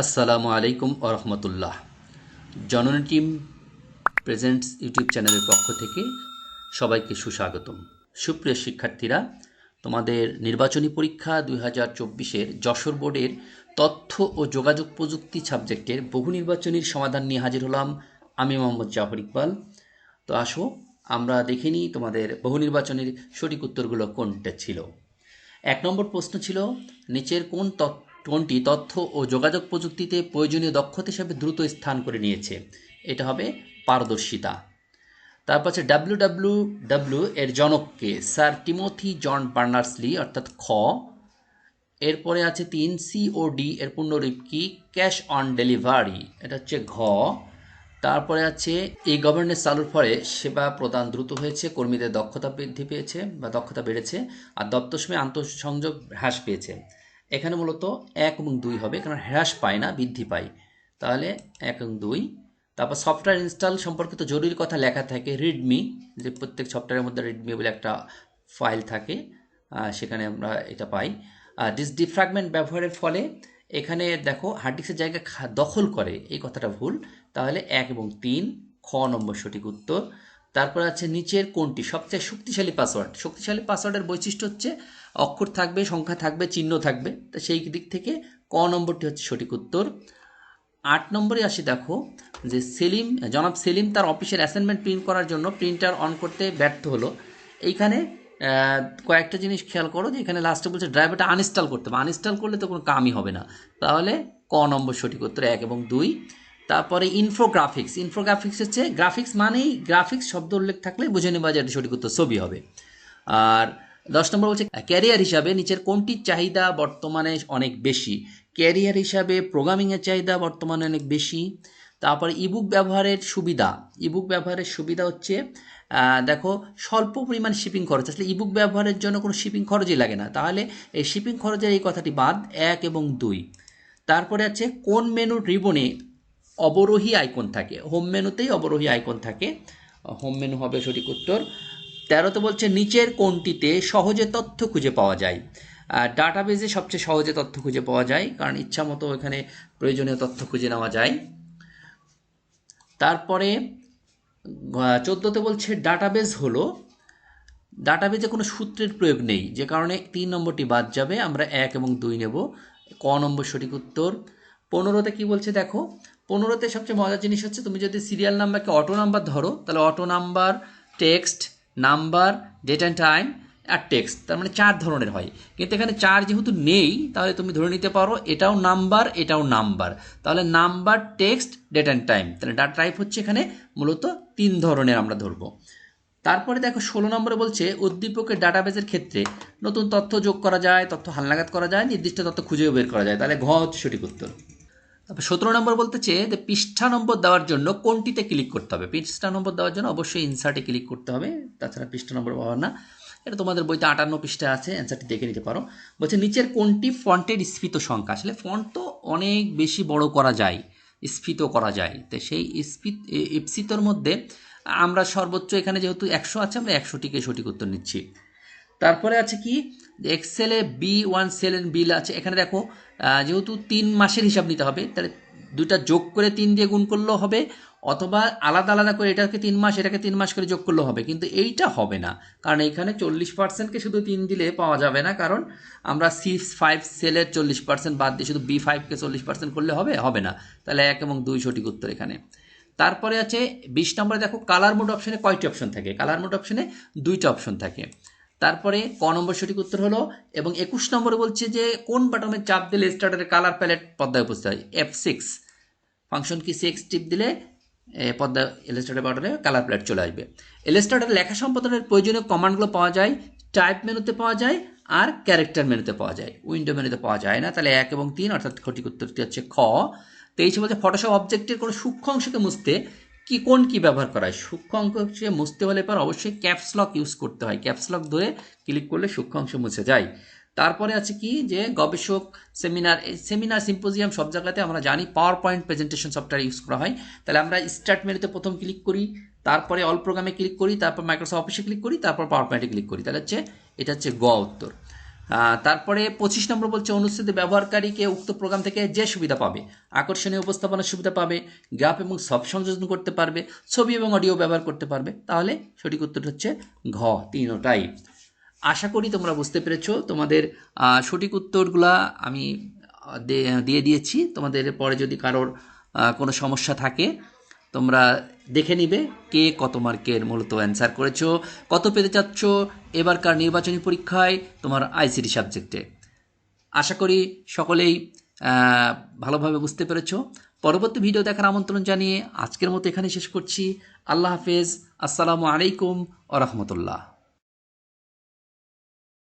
আসসালামু আলাইকুম আরহামতুল্লাহ জননী টিম প্রেজেন্টস ইউটিউব চ্যানেলের পক্ষ থেকে সবাইকে সুস্বাগতম। সুপ্রিয় শিক্ষার্থীরা, তোমাদের নির্বাচনী পরীক্ষা দুই হাজার চব্বিশের যশোর বোর্ডের তথ্য ও যোগাযোগ প্রযুক্তি সাবজেক্টের বহু নির্বাচনীর সমাধান নিয়ে হাজির হলাম আমি মোহাম্মদ জাফর ইকবাল। তো আসো, আমরা দেখে নিই তোমাদের বহু নির্বাচনের সঠিক উত্তরগুলো কোনটা ছিল। এক নম্বর প্রশ্ন ছিল, নিচের কোন তথ্য কোনটি তথ্য ও যোগাযোগ প্রযুক্তিতে প্রয়োজনীয় দক্ষতা হিসাবে দ্রুত স্থান করে নিয়েছে। এটা হবে পারদর্শিতা। তারপর ডাব্লিউ ডাব্লিউ ডাব্লিউ এর জনককে sir Timothy John Berners Lee, অর্থাৎ খ। এরপরে আছে তিন সিওডি এর পূর্ণরূপ কি? ক্যাশ অন ডেলিভারি, এটা হচ্ছে ঘ। তারপরে আছে, এই গভর্নেন্স চালুর ফলে সেবা প্রদান দ্রুত হয়েছে, কর্মীদের দক্ষতা বৃদ্ধি পেয়েছে বা দক্ষতা বেড়েছে, আর দপ্তর সময় আন্তঃসংযোগ হ্রাস পেয়েছে। এখানে মূলত এক এবং দুই হবে কারণ হ্রাস পায় না, বৃদ্ধি পায়। তাহলে এক এবং দুই। তারপর সফটওয়্যার ইনস্টল সম্পর্কিত জরুরি কথা লেখা থাকে রিডমি যে প্রত্যেক সফটওয়্যারের মধ্যে রিডমি বলে একটা ফাইল থাকে সেখানে আমরা এটা পাই। ডিস ডিফ্রাগমেন্ট ব্যবহারের ফলে এখানে দেখো হার্ড ডিস্কের জায়গা খা- দখল করে, এই কথাটা ভুল। তাহলে এক এবং তিন, খ নম্বর সঠিক উত্তর। তারপর আছে নিচের কোনটি? সবচেয়ে শক্তিশালী পাসওয়ার্ড শক্তিশালী পাসওয়ার্ডের বৈশিষ্ট্য হচ্ছে অক্ষর থাকবে, সংখ্যা থাকবে, চিহ্ন থাকবে। তো সেই দিক থেকে ক নম্বরটি হচ্ছে সঠিক উত্তর। আট নম্বরে আসি দেখো যে সেলিম, জনাব সেলিম তার অফিসের অ্যাসাইনমেন্ট প্রিন্ট করার জন্য প্রিন্টার অন করতে ব্যর্থ হলো। এইখানে কয়েকটা জিনিস খেয়াল করো যে এখানে লাস্টে বলছে ড্রাইভারটা আনইনস্টল করতে হবে। আনইনস্টল করলে তো কোনো কামই হবে না। তাহলে ক নম্বর সঠিক উত্তর? এক এবং দুই। তারপরে ইনফোগ্রাফিক্স ইনফোগ্রাফিক্স হচ্ছে গ্রাফিক্স মানেই গ্রাফিক্স শব্দ উল্লেখ থাকলে বুঝে নেবা যে সঠিক উত্তর ছবি হবে। আর দশ নম্বর বলছে ক্যারিয়ার হিসাবে নিচের কোনটির চাহিদা বর্তমানে অনেক বেশি? ক্যারিয়ার হিসাবে প্রোগ্রামিংয়ের চাহিদা বর্তমানে অনেক বেশি। তারপরে ইবুক ব্যবহারের সুবিধা। ইবুক ব্যবহারের সুবিধা হচ্ছে দেখো স্বল্প পরিমাণ শিপিং খরচ। আসলে ইবুক ব্যবহারের জন্য কোনো শিপিং খরচই লাগে না। তাহলে এই শিপিং খরচের এই কথাটি বাদ, এক এবং দুই। তারপরে আছে কোন মেনুর রিবনে অবরোহী আইকন থাকে। হোম মেনুতেই অবরোহী আইকন থাকে। হোম মেনু হবে সঠিক উত্তর। তেরোতে বলছে, নিচের কোনটিতে সহজে তথ্য খুঁজে পাওয়া যায়? ডাটাবেজে সবচেয়ে সহজে তথ্য খুঁজে পাওয়া যায়, কারণ ইচ্ছা মতো এখানে প্রয়োজনীয় তথ্য খুঁজে নেওয়া যায়। তারপরে চোদ্দোতে বলছে ডাটাবেজ হলো। ডাটাবেজে কোনো সূত্রের প্রয়োগ নেই। যে কারণে তিন নম্বরটি বাদ যাবে। আমরা এক এবং দুই নেব। ক নম্বর সঠিক উত্তর। পনেরোতে কি বলছে, দেখো পনেরোতে সবচেয়ে মজার জিনিস হচ্ছে তুমি যদি সিরিয়াল নাম্বারকে অটো নাম্বার ধরো, তাহলে auto number text number date and time R text তার মানে চার ধরনের হয়। কিন্তু এখানে চার যেহেতু নেই, তাহলে তুমি ধরে নিতে পারো এটাও নাম্বার এটাও নাম্বার তাহলে number text date and time তাহলে ডাটা টাইপ হচ্ছে এখানে মূলত তিন ধরনের আমরা ধরবো। তারপরে দেখো ষোলো নম্বরে বলছে, উদ্দীপকের ডাটাবেজের ক্ষেত্রে নতুন তথ্য যোগ করা যায়, তথ্য হালনাগাদ করা যায়, নির্দিষ্ট তথ্য খুঁজেও বের করা যায়। তাহলে ঘ হচ্ছে সঠিক উত্তর। তারপর সতেরো নম্বর বলতেছে যে পৃষ্ঠা নম্বর দেওয়ার জন্য কোনটিতে ক্লিক করতে হবে? পৃষ্ঠা নম্বর দেওয়ার জন্য অবশ্যই ইনসার্টে ক্লিক করতে হবে। তাছাড়া পৃষ্ঠা নম্বর পাওয়ার না। এটা তোমাদের বইতে আটান্ন পৃষ্ঠা আছে অ্যান্সারটি দেখে নিতে পারো। বলছে, নিচের কোনটি ফন্টের স্ফীত সংখ্যা? আসলে ফন্ট তো অনেক বেশি বড় করা যায়, স্ফীত করা যায়। তো সেই স্ফীত স্ফীতর মধ্যে আমরা সর্বোচ্চ এখানে যেহেতু একশো আছে, আমরা একশোটিকে সঠিক উত্তর নিচ্ছি। তারপরে আছে কি? এক্সেলে বি ওয়ান সেল এন্ড বিল আছে। এখানে দেখো যেহেতু তিন মাসের হিসাব নিতে হবে, তাহলে দুটা যোগ করে তিন দিয়ে গুণ করলেও হবে, অথবা আলাদা আলাদা করে এটাকে তিন মাস, এটাকে তিন মাস করে যোগ করলেও হবে, কিন্তু এইটা হবে না। কারণ এইখানে চল্লিশ পার্সেন্টকে শুধু তিন দিলে পাওয়া যাবে না, কারণ আমরা সি ফাইভ সেলের চল্লিশ পার্সেন্ট বাদ দিয়ে শুধু বি ফাইভকে চল্লিশ পার্সেন্ট করলে হবে হবে না। তাহলে এক এবং দুই সঠিক উত্তর এখানে। তারপরে আছে, বিশ নম্বরে দেখো কালার মোড অপশনে কয়টি অপশন থাকে? কালার মোড অপশনে দুইটা অপশন থাকে। তারপরে ক নম্বর সঠিক উত্তর হলো, এবং একুশ নম্বরে বলছে যে, কোন বাটনে চাপ দিলে স্টার্টারের কালার প্যালেট পদ্মায় উপস্থিত হয়? এফ সিক্স ফাংশন কি সিক্স টিপ দিলে পর্দা এলস্টার্টার বাটনে কালার প্যালেট চলে আসবে। এলস্টার্টার লেখা সম্পাদনের প্রয়োজনীয় কমান্ডগুলো পাওয়া যায় টাইপ মেনুতে পাওয়া যায়, আর ক্যারেক্টার মেনুতে পাওয়া যায়। উইন্ডো মেনুতে পাওয়া যায় না, তাহলে এক এবং তিন, অর্থাৎ সঠিক উত্তরটি হচ্ছে খ। তেইশে বলছে ফটোশপ অবজেক্টের কোনো সূক্ষ্ম অংশকে মুছতে কি, কোন কি ব্যবহার করা হয়? সূক্ষ্ম অংশকে মুছতে হলে পর অবশ্যই ক্যাপস লক ইউজ করতে হয়। ক্যাপস লক ধরে ক্লিক করলে সূক্ষ্ম অংশ মুছে যায়। তারপরে আছে কি যে গবেষক সেমিনার সেমিনার সিম্পোজিয়াম সব জায়গাতে আমরা জানি PowerPoint presentation software use করা হয়। তাহলে আমরা স্টার্ট মেনুতে প্রথম ক্লিক করি, তারপরে অল প্রোগ্রামে ক্লিক করি, তারপর মাইক্রোসফট অফিসে ক্লিক করি, তারপর পাওয়ার পয়েন্টে ক্লিক করি। তাহলে হচ্ছে, এটা হচ্ছে গ উত্তর। তারপরে পঁচিশ নম্বর বলছে, অনুচ্ছেদে ব্যবহারকারীকে উক্ত প্রোগ্রাম থেকে যে সুবিধা পাবে, আকর্ষণীয় উপস্থাপনার সুবিধা পাবে, গ্রাফ এবং সব সংযোজন করতে পারবে, ছবি এবং অডিও ব্যবহার করতে পারবে। তাহলে সঠিক উত্তর হচ্ছে ঘ তিনোটাই আশা করি তোমরা বুঝতে পেরেছ, তোমাদের সঠিক উত্তরগুলা আমি দিয়ে দিয়েছি। তোমাদের পরে যদি কারোর কোনো সমস্যা থাকে তোমরা দেখে নিবে কে কত মার্কের মূলত অ্যান্সার করেছ, কত পেতে চাচ্ছ এবারকার নির্বাচনী পরীক্ষায় তোমার আইসিটি সাবজেক্টে। আশা করি সকলেই ভালোভাবে বুঝতে পেরেছ। পরবর্তী ভিডিও দেখার আমন্ত্রণ জানিয়ে আজকের মতো এখানে শেষ করছি। আল্লাহ হাফেজ। আসসালামু আলাইকুম আ রহমতুল্লাহ।